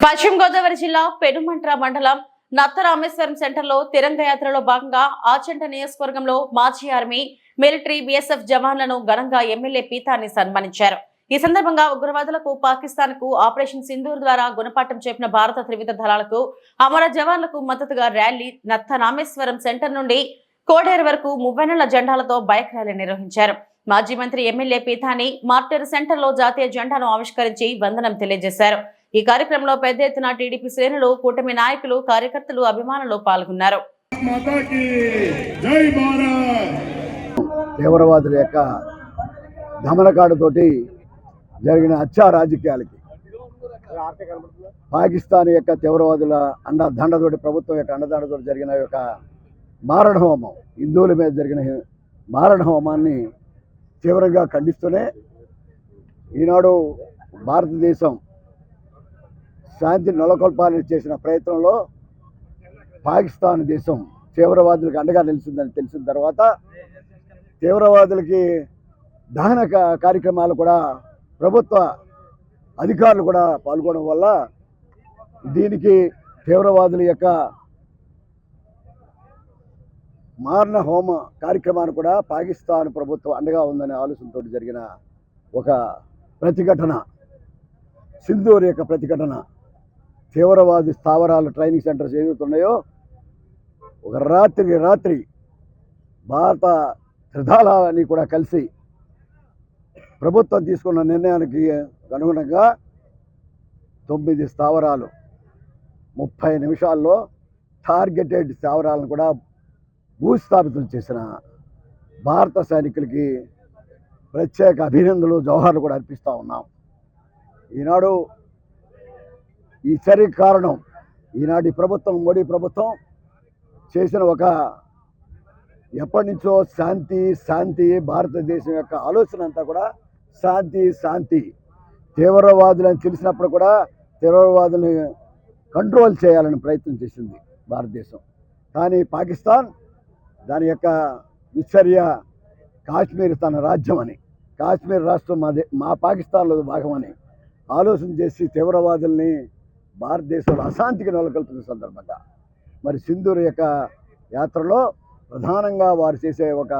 పశ్చిమ గోదావరి జిల్లా పెనుమంట్ర మండలం నత్తరామేశ్వరం సెంటర్లో తిరంగ యాత్రలో భాగంగా ఆచంట నియోజకవర్గంలో మాజీ ఆర్మీ మిలిటరీ బీఎస్ఎఫ్ జవాన్లను ఘనంగా ఎమ్మెల్యే పీతాన్ని సన్మానించారు. ఈ సందర్భంగా ఉగ్రవాదులకు పాకిస్తాన్కు ఆపరేషన్ సింధూర్ ద్వారా గుణపాఠం చెప్పిన భారత త్రివిధ దళాలకు అమర జవాన్లకు మద్దతుగా ర్యాలీ నత్త రామేశ్వరం సెంటర్ నుండి కోడేరు వరకు మువ్వెన్నెల జెండాలతో బైక్ ర్యాలీ నిర్వహించారు. మాజీ మంత్రి ఎమ్మెల్యే పీతాని మార్టర్ సెంటర్లో జాతీయ జెండాను ఆవిష్కరించి వందనం తెలియజేశారు. ఈ కార్యక్రమంలో పెద్ద ఎత్తున టీడీపీ శ్రేణులు కూటమి నాయకులు కార్యకర్తలు అభిమానులు పాల్గొన్నారు. తీవ్రవాదుల యొక్క దమనకాడుతోటి జరిగిన అచ్చా రాజకీయాలకి పాకిస్తాన్ యొక్క తీవ్రవాదుల అండదండతోటి ప్రభుత్వం యొక్క అండదండతో జరిగిన యొక్క మారణ హోమం హిందువుల మీద జరిగిన మారణ హోమాన్ని తీవ్రంగా ఖండిస్తూనే ఈనాడు భారతదేశం శాంతి నెలకొల్పాలని చేసిన ప్రయత్నంలో పాకిస్తాన్ దేశం తీవ్రవాదులకు అండగా నిలిచిందని తెలిసిన తర్వాత తీవ్రవాదులకి దహన కార్యక్రమాలు కూడా ప్రభుత్వ అధికారులు కూడా పాల్గొనడం వల్ల దీనికి తీవ్రవాదుల యొక్క మారణ హోమ కార్యక్రమాన్ని కూడా పాకిస్తాన్ ప్రభుత్వం అండగా ఉందనే ఆలోచనతో జరిగిన ఒక ప్రతిఘటన సింధూర్ యొక్క ప్రతిఘటన తీవ్రవాది స్థావరాలు ట్రైనింగ్ సెంటర్స్ ఏదైతున్నాయో ఒక రాత్రికి రాత్రి భారత త్రిధాలని కూడా కలిసి ప్రభుత్వం తీసుకున్న నిర్ణయానికి అనుగుణంగా తొమ్మిది స్థావరాలు ముప్పై నిమిషాల్లో టార్గెటెడ్ స్థావరాలను కూడా భూస్థాపితం చేసిన భారత సైనికులకి ప్రత్యేక అభినందనలు జవహర్లు కూడా అర్పిస్తూ ఉన్నాం. ఈనాడు ఈ చర్యకు కారణం ఈనాటి ప్రభుత్వం మోడీ ప్రభుత్వం చేసిన ఒక ఎప్పటి నుంచో శాంతి శాంతి భారతదేశం యొక్క ఆలోచన అంతా కూడా శాంతి శాంతి. తీవ్రవాదులని తెలిసినప్పుడు కూడా తీవ్రవాదులను కంట్రోల్ చేయాలని ప్రయత్నం చేసింది భారతదేశం. కానీ పాకిస్తాన్ దాని యొక్క దుశ్చర్య కాశ్మీర్ తన రాజ్యం అని కాశ్మీర్ రాష్ట్రం మాదే మా పాకిస్తాన్లో భాగమని ఆలోచన చేసి తీవ్రవాదుల్ని భారతదేశంలో అశాంతికి నెలకొల్పిన సందర్భంగా. మరి సింధూర్ యొక్క యాత్రలో ప్రధానంగా వారు చేసే ఒక